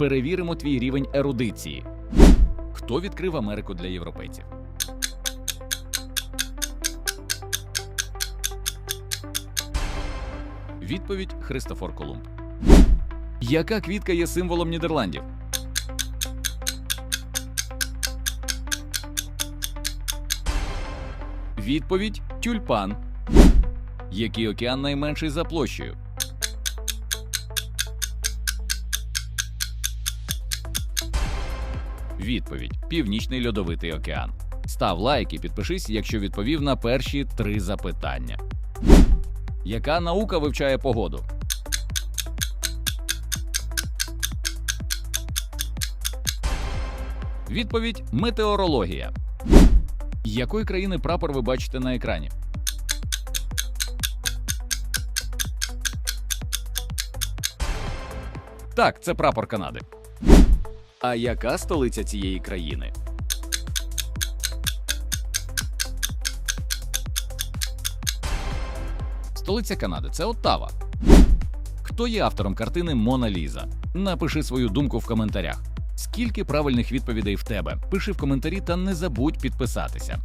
Перевіримо твій рівень ерудиції. Хто відкрив Америку для європейців? Відповідь Христофор Колумб. Яка квітка є символом Нідерландів? Відповідь тюльпан. Який океан найменший за площею? Відповідь Північний льодовитий океан. Став лайк і підпишись, якщо відповів на перші три запитання. Яка наука вивчає погоду? Відповідь метеорологія. Якої країни прапор ви бачите на екрані? Так, це прапор Канади. А яка столиця цієї країни? Столиця Канади це Оттава. Хто є автором картини Мона Ліза? Напиши свою думку в коментарях. Скільки правильних відповідей в тебе? Пиши в коментарі та не забудь підписатися.